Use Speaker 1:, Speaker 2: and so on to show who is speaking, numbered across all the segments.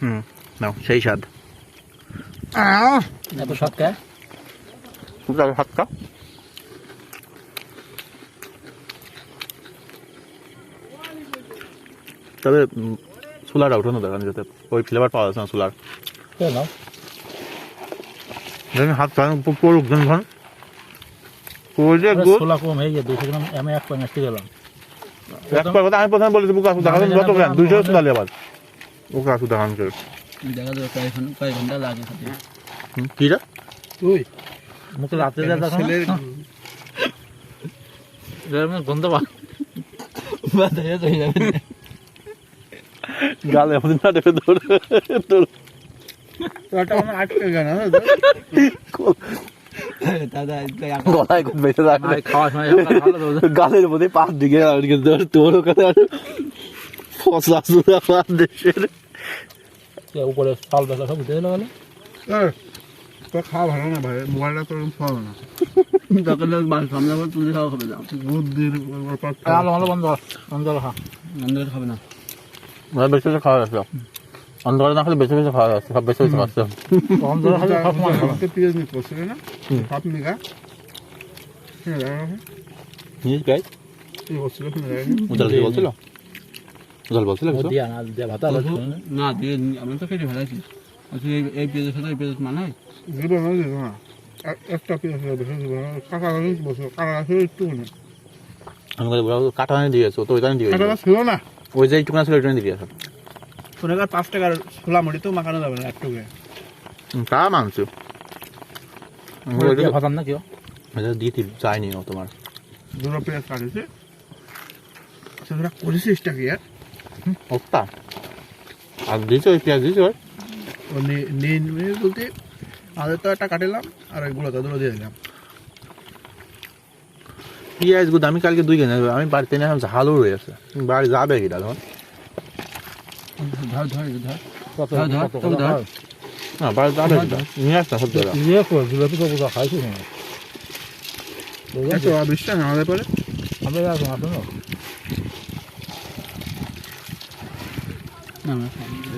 Speaker 1: হুম নাও সেই স্বাদ।
Speaker 2: এত কে?
Speaker 1: তবে উঠানো দেখান যাতে ওই ফ্লেভার পাওয়া যাচ্ছে না হাত
Speaker 2: কম হয়ে গিয়ে গ্রাম আমি এক পয়েন্ট আসতে গেলাম
Speaker 1: একবার কথা আমি প্রথমে বলেছি বুকা সুদা খাবেন যত দুইশো লেবার বুকা সুদা খান করে।
Speaker 3: দেখা যাবে কয়েক ঘণ্টা কয়েক ঘণ্টা লাগে খেতে। তুই
Speaker 2: মুখে রাত্রে যা দেখো গন্ধ পা
Speaker 3: বাতাসে চলে যাবে
Speaker 1: গালে এমন না দেবে তোর তোর
Speaker 3: আটকে গেল দাদা
Speaker 1: গলায় খুব বেঁচে থাকবে গালের মধ্যে পাঁচ দিকে তোর তোর ওখানে ফসলা পাঁচ দেশের।
Speaker 2: উপরে চাল বেলা সব উঠে গেলো
Speaker 3: তোর খাওয়া ভালো না ভাই মোবাইলটা তোর ভালো না। তখন সামনে আবার তুলে খাওয়া হবে না। বুদ্ধির
Speaker 2: আলো আলো বন্ধ বন্ধ কর, হ্যাঁ।
Speaker 3: আন্দাজ হবে না।
Speaker 1: মানে বেশি বেশি খাওয়া যাচ্ছে। অন্ধকারে না খেলে বেশি বেশি খাওয়া যাচ্ছে সব বেশি বেশি খাচ্ছে।
Speaker 2: বন্ধ কর, খালি সব সময় খাবে।
Speaker 3: পেঁয়াজ নিতে করছিল না? কি করছিল
Speaker 1: উজাল কি বলছিল? উজাল বলছিল
Speaker 2: দিয়া না দিয়া ভাতা আলো না।
Speaker 3: না দিয়ে আমি তো কেটে ফেলাইছি আচ্ছা এই পেঁয়াজের সাথে এই পেঁয়াজ মানায় দিব না দিব না। একটা পেঁয়াজ বেশি দিব না কাঁচা গাছ বসে কাঁচা গাছ একটু না
Speaker 1: আমি বলি কাটা নিয়ে দিয়েছ তো ওইটা দিয়ে
Speaker 3: কাঁচা ছিল না।
Speaker 1: ওই যে একটুখানি ছিল ওইটা দিয়ে দিয়েছ
Speaker 3: সোনাগার পাঁচ টাকার ছোলা মুড়ি তো মাখানো যাবে না একটু
Speaker 1: তা মানছো।
Speaker 2: দিয়া না কেউ
Speaker 1: এটা দিতে চাইনি ও তোমার।
Speaker 3: দুটো পেঁয়াজ কাটেছে আচ্ছা তোরা করেছিসটা কি আর?
Speaker 1: ওটা আর দিয়েছ ওই পেঁয়াজ দিয়েছ
Speaker 3: নিয়ে নিয়ে নিয়ে বলতে আমাদের তো একটা কাটিলাম আর ওইগুলো তো দুটো দিয়ে দিলাম
Speaker 1: পেঁয়াজগুলো আমি কালকে দুই কেনে আমি বাড়িতে নিয়ে আসলাম ঝালও রয়েছে বাড়ি যাবে কিনা
Speaker 3: ধর ধর ধর ধর, ধর,
Speaker 2: কত
Speaker 3: তুমি
Speaker 2: কত
Speaker 3: ধর।
Speaker 2: হয়?
Speaker 1: না বাড়ি যাবে নিয়ে আসতাম সব জায়গা
Speaker 2: ইয়ে করে, জিলাপি তো কোথাও খাইছি না।
Speaker 3: আমাদের পরে
Speaker 2: আমরা যাব, আসুন না।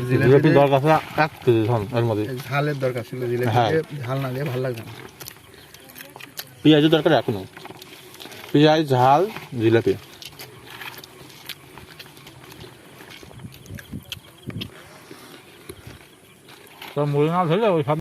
Speaker 1: জিলাপি দরকার ছিল এক কেজি ধন এর মধ্যে
Speaker 3: ঝালের দরকার ছিল জিলেপি
Speaker 1: হ্যাঁ।
Speaker 3: ঝাল না দিয়ে ভালো লাগবে না।
Speaker 1: পেঁয়াজের দরকার এখনও? পেঁয়াজ ঝাল জিলাপি।
Speaker 2: তো মুড়ি না ধরলে ওই সব